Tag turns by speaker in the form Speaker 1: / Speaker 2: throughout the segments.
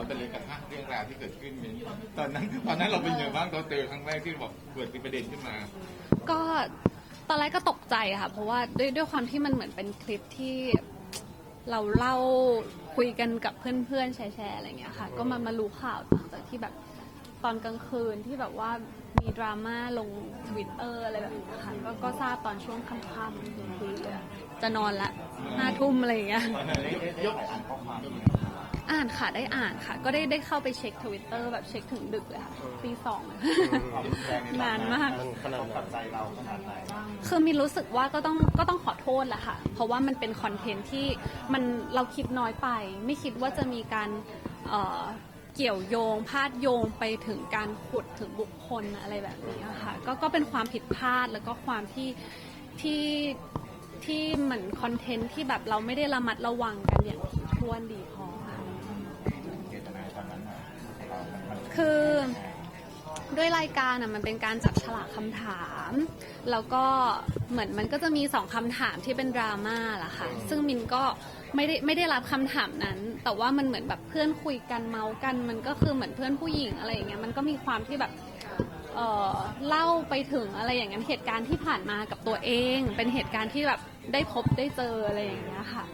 Speaker 1: ว่าเป็นเลยกระทั่งเรื่องราวที่เกิดขึ้นมิ้นตอนนั้นตอนนั้นเราเป็นยังไงบ้างตอนเจอครั้งแรกที่บอกเกิดเป็นประเด็นขึ้นมา
Speaker 2: ก็ตอนแรกก็ตกใจค่ะ เพราะว่าด้วยด้วยความที่มันเหมือนเป็นคลิปที่เราเล่าคุยกันกับเพื่อนๆแชร์ๆอะไรอย่างเงี้ยค่ะ ก็มามารู้ข่าวหลังจากที่แบบตอนกลางคืนที่แบบว่ามีดราม่าลงทวิตเตอร์อะไรแบบนี้ค่ะก็ก็ทราบตอนช่วงค่ำๆกลางคืนเลยอะจะนอนละห้าทุ่มอะไรอย่างเงี้ย
Speaker 1: ยก
Speaker 2: อ่านค่ะได้อ่านค่ะ ก็ได้ได้เข้าไปเช็คทวิตเตอร์แบบเช็คถึงดึกเลยค่ะตีสองนานมาก
Speaker 3: มันขนาดไหน
Speaker 1: ใจเราขนาดไหน
Speaker 2: คือมินรู้สึกว่าก็ต้องก็ต้องขอโทษแหละค่ะ เพราะว่ามันเป็นคอนเทนต์ที่มันเราคิดน้อยไป ไม่คิดว่าจะมีการเอ่อเกี่ยวโยงพาดโยงไปถึงการขุดถึงบุคคลอะไรแบบนี้อะค่ะก็ก็เป็นความผิดพลาดแล้วก็ความที่ที่ที่เหมือนคอนเทนต์ที่แบบเราไม่ได้ระมัดระวังกันอย่างถี่ถ้วนดีพอ คื
Speaker 1: อ
Speaker 2: ด้วยรายการอะมันเป็นการจับฉลากคำถาม แล้วก็เหมือนมันก็จะมีสองคำถามที่เป็นดราม่าล่ะค่ะ ซึ่งมินก็ไม่ได้ไม่ได้รับคำถามนั้น แต่ว่ามันเหมือนแบบเพื่อนคุยกันเมาส์กัน มันก็คือเหมือนเพื่อนผู้หญิงอะไรอย่างเงี้ยมันก็มีความที่แบบเอ่อเล่าไปถึงอะไรอย่างเงี้ยเหตุการณ์ที่ผ่านมากับตัวเอง เป็นเหตุการณ์ที่แบบได้พบได้เจออะไรอย่างเงี้ยค่ะ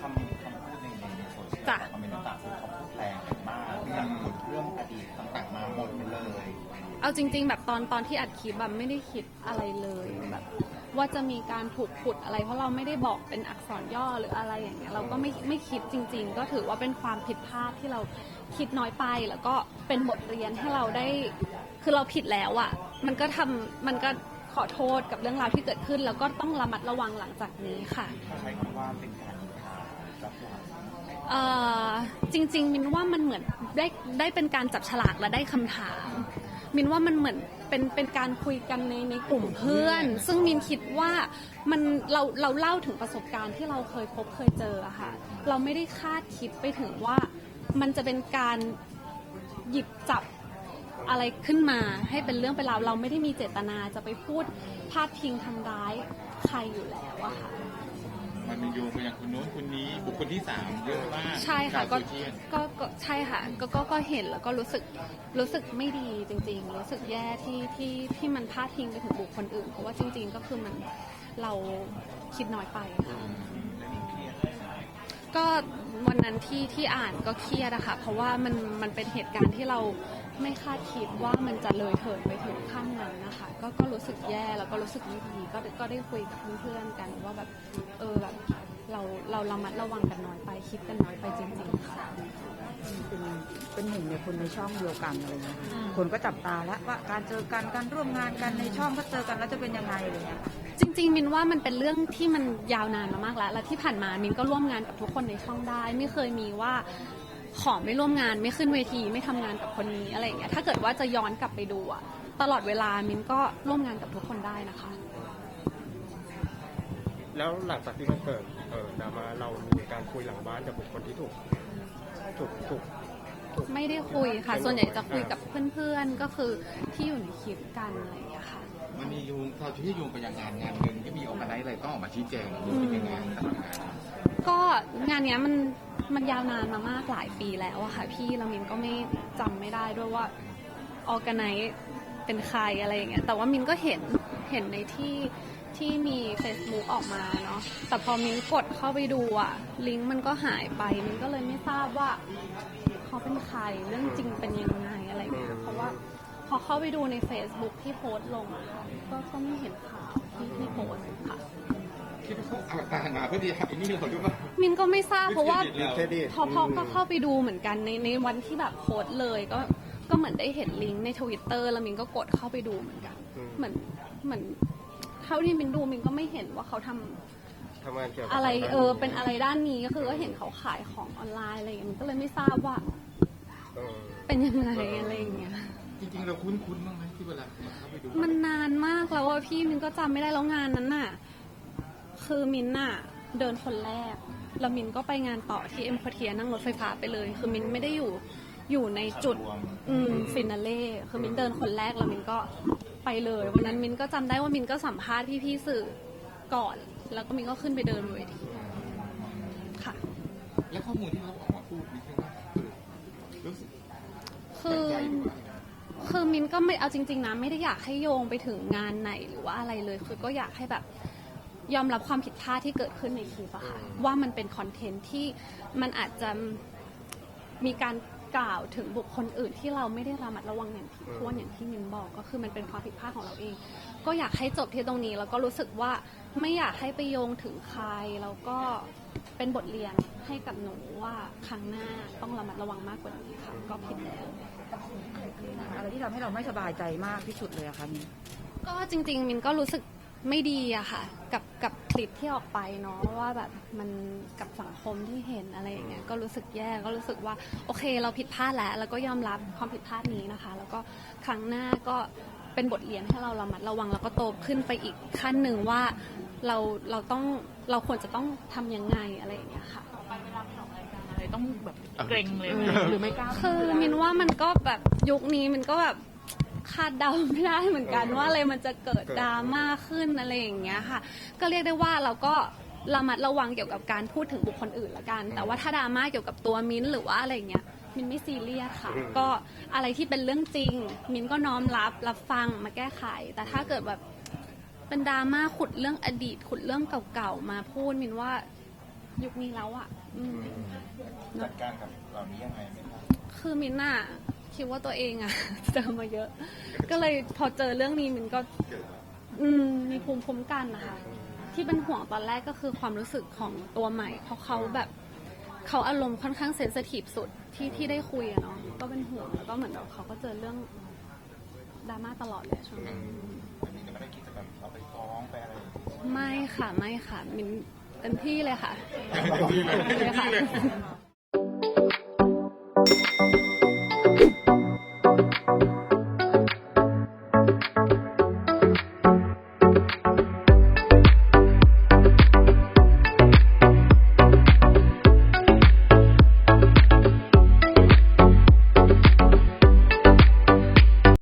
Speaker 3: คำคำพูดในในโซเชียล
Speaker 2: จ้ะ
Speaker 3: คอมเมน
Speaker 2: เอาจริง ๆ แบบตอนตอนที่อัดคลิปแบบไม่ได้คิดอะไรเลยแบบว่าจะมีการถูกขุดอะไร เพราะเราไม่ได้บอกเป็นอักษรย่อหรืออะไรอย่างเงี้ยเราก็ไม่ไม่คิดจริง ๆ ก็ถือว่าเป็นความผิดพลาดที่เราคิดน้อยไปแล้วก็เป็นบทเรียนให้เราได้ คือเราผิดแล้วอะ่ะมันก็ทำมันก็ขอโทษกับเรื่องราวที่เกิดขึ้น แล้วก็ต้องระมัดระวังหลังจากนี้ค่ะ
Speaker 3: ใช้คำว่าเป็นการนินทารับหลัง
Speaker 2: เอ่อจริง ๆ มินว่ามันเหมือนได้ได้เป็นการจับฉลากและได้คำถาม มินว่ามันเหมือนเป็นเป็นการคุยกันในในกลุ่มเพื่อน ซึ่งมินคิดว่ามันเราเราเล่าถึงประสบการณ์ที่เราเคยพบเคยเจออะค่ะ เราไม่ได้คาดคิดไปถึงว่ามันจะเป็นการหยิบจับอะไรขึ้นมาให้เป็นเรื่องเป็นราวเราไม่ได้มีเจตนาจะไปพูดพาดพิงทำร้ายใครอยู่แล้วอะค่ะ
Speaker 1: มันมีโยงไปอย่างคนโน้นคนนี้บุคคลที่สามเยอะมาก
Speaker 2: ใช่ค่ะ
Speaker 1: ชาว
Speaker 2: ก็
Speaker 1: โซเชียล
Speaker 2: ก็ก็ใช่ค่ะก็ก็ก็เห็นแล้วก็รู้สึกรู้สึกไม่ดีจริง ๆ รู้สึกแย่ที่ที่ที่มันพาดพิงไปถึงบุคคลอื่น เพราะว่าจริง ๆ ก็คือมันเราคิดน้อยไปค่ะก็ วันนั้นที่ที่อ่านก็เครียดอะค่ะ เพราะว่ามันมันเป็นเหตุการณ์ที่เราไม่คาดคิดว่ามันจะเลยเถิดไปถึงขั้นนั้นนะคะ ก็ก็รู้สึกแย่แล้วก็รู้สึกไม่ดีก็ก็ได้คุยกับเพื่อนๆกันว่าแบบเออแบบเราเราระมัดระวังกันน้อยไปคิดกันน้อยไปจริงๆค่ะ
Speaker 4: เป็นเป็นหนึ่งในคนในช่องเดียวกันอะไรเงี้ยคนก็จับตาแล้วว่าการเจอกันการร่วมงานกันในช่องก็เจอกันแล้วจะเป็นยังไงอะไรเงี้ย
Speaker 2: จริงๆมินว่ามันเป็นเรื่องที่มันยาวนานมามากแล้ว และที่ผ่านมามินก็ร่วมงานกับทุกคนในช่องได้ ไม่เคยมีว่าขอไม่ร่วมงานไม่ขึ้นเวทีไม่ทำงานกับคนนี้อะไรอย่างเงี้ยถ้าเกิดว่าจะย้อนกลับไปดูอะตลอดเวลามินก็ร่วมงานกับทุกคนได้นะคะ
Speaker 5: แล้วหลังจากที่มันเกิดเออดราม่าเรามีการคุยหลังบ้านกับบุคคลที่ถูกถูกถูก
Speaker 2: ไม่ได้คุยค่ะ ส่วนใหญ่จะคุยกับเพื่อนๆก็คือที่อยู่ในคลิปกันอะไรอย่างเงี้ยค่ะ
Speaker 1: มันมีโยงเราที่โยงไปยังงานงานหนึ่งที่มีออกมาได้อะไรต้องออกมาชี้แจงดูเป็นยังไงตลอดงาน
Speaker 2: ก็งานเนี้ยมันมันยาวนานมามากหลายปีแล้วอะค่ะพี่เรามินก็ไม่จำไม่ได้ด้วยว่าออกไนเป็นใครอะไรอย่างเงี้ยแต่ว่ามินก็เห็นเห็นในที่ที่มี Facebook ออกมาเนาะแต่พอมินกดเข้าไปดูอะลิงก์มันก็หายไปมินก็เลยไม่ทราบว่าเขาเป็นใครเรื่องจริงเป็นยังไงอะไรเงี้ยเพราะว่า พอเข้าไปดูใน Facebook ที่โพสต์ลงอะค่ะก็ก็ไม่เห็นข่าวที่ที่โพสต์ค่ะ
Speaker 1: คิดว่าเขาเอาตามาเพื่อที่จะไอ้นี่เราด้วยป่ะ
Speaker 2: มินก็ไม่ทราบเพราะว่า
Speaker 1: ดิสเครดิต
Speaker 2: พอพอก็เข้าไปดูเหมือนกันในในวันที่แบบโพสต์เลยก็ก็เหมือนได้เห็นลิงก์ในทวิตเตอร์แล้วมินก็กดเข้าไปดูเหมือนกันเหมือนเหมือนเท่าที่มินดูมินก็ไม่เห็นว่าเขาทำ
Speaker 5: ทำงานเกี่ยวกับ
Speaker 2: อะไรเออเป็นอะไรด้านนี้ก็คือก็เห็นเขาขายของออนไลน์อะไรอย่างเงี้ยมันก็เลยไม่ทราบว่า
Speaker 5: เออ
Speaker 2: เป็นยังไงอะไรอย่างเงี้ย
Speaker 1: จริงๆเราคุ้นๆบ้างไหมที่เวลาเราเข้าไปดู
Speaker 2: มันนานมากแล้วว่าพี่มินก็จำไม่ได้แล้วงานนั้นน่ะ คือมินน่ะ เดินคนแรก แล้วมินก็ไปงานต่อที่เอ็มพอเทียนั่งรถไฟฟ้าไปเลย คือมินไม่ได้อยู่อยู่ในจุดอืมฟินาเล่คือมินเดินคนแรกแล้วมินก็ไปเลยวันนั้นมินก็จำได้ว่ามินก็สัมภาษณ์พี่ๆสื่อก่อน แล้วก็มินก็ขึ้นไปเดินบนเวทีค่ะ
Speaker 1: แล้วข้อมูลที่เขาออกมาพูดนี่คือว่าเออ
Speaker 2: ก็ ไม่เอาจริง ๆนะไม่ได้อยากให้โยงไปถึงงานไหนหรือว่าอะไรเลย คือก็อยากให้แบบยอมรับความผิดพลาดที่เกิดขึ้นในคลิปอะค่ะว่ามันเป็นคอนเทนต์ที่มันอาจจะมีการกล่าวถึงบุคคลอื่นที่เราไม่ได้ระมัดระวังอย่างที่ทวนอย่างที่มินบอกก็คือมันเป็นความผิดพลาดของเราเอง ก็อยากให้จบที่ตรงนี้แล้วก็รู้สึกว่าไม่อยากให้ไปโยงถึงใครแล้วก็ เป็นบทเรียนให้กับหนูว่าครั้งหน้าต้องระมัดระวังมากกว่านี้ค่ะ ก็ผิดแล้ว
Speaker 4: อะไรที่ทำให้เราไม่สบายใจมากที่สุดเลยอะคะมิน
Speaker 2: ก็จริง ๆ มินก็รู้สึกไม่ดีอะค่ะ กับกับคลิปที่ออกไปเนาะว่าแบบมันกับสังคมที่เห็นอะไรอย่างเงี้ยก็รู้สึกแย่ก็รู้สึกว่าโอเค เราผิดพลาดแล้ว แล้วก็ยอมรับความผิดพลาดนี้นะคะ แล้วก็ครั้งหน้าก็เป็นบทเรียนให้เราระมัดระวังแล้วก็โตขึ้นไปอีกขั้นหนึ่งว่า เราเราต้องเราควรจะต้องทำยังไงอะไรอย่างเงี้ยค่ะ
Speaker 6: อะไรต้องแบบเกรงเลยไหมหรือไม่กล้า
Speaker 2: คือมินว่ามันก็แบบยุคนี้มันก็แบบคาดเดาไม่ได้เหมือนกันว่าอะไรมันจะเกิดดราม่าขึ้นอะไรอย่างเงี้ยค่ะ ก็เรียกได้ว่าเราก็ระมัดระวังเกี่ยวกับการพูดถึงบุคคลอื่นละกัน แต่ว่าถ้าดราม่าเกี่ยวกับตัวมินหรือว่าอะไรอย่างเงี้ยมินไม่ซีเรียสค่ะ ก็อะไรที่เป็นเรื่องจริง มินก็น้อมรับรับฟังมาแก้ไข แต่ถ้าเกิดแบบ เป็นดราม่าขุดเรื่องอดีต ขุดเรื่องเก่าๆมาพูดมินว่ายุคนี้แล้วอะอืม
Speaker 3: จัดการกับเหล่านี้ยังไงไหมครับ
Speaker 2: คือมินน่ะคิดว่าตัวเองอะ เจอมาเยอะ ก็เลยพอเจอเรื่องนี้มินก็ อืมมีภูมิคุ้มกันนะคะ ที่เป็นห่วงตอนแรกก็คือความรู้สึกของตัวใหม่ เพราะเขาแบบเขาอารมณ์ค่อนข้างเซนสทีฟสุดที่ที่ได้คุยอะเนาะก็เป็นห่วงแล้วก็เหมือนแบบเขาก็เจอเรื่องดราม่าตลอดเลยอะช่วงนั้น
Speaker 3: อัน ไร
Speaker 2: ไม่ค่ะไม่ค่ะมินเต็มที่เลยค่ะ
Speaker 1: เต็มที่เลย
Speaker 2: เต็มที่เลยค่ะ
Speaker 1: เต็มที่เลย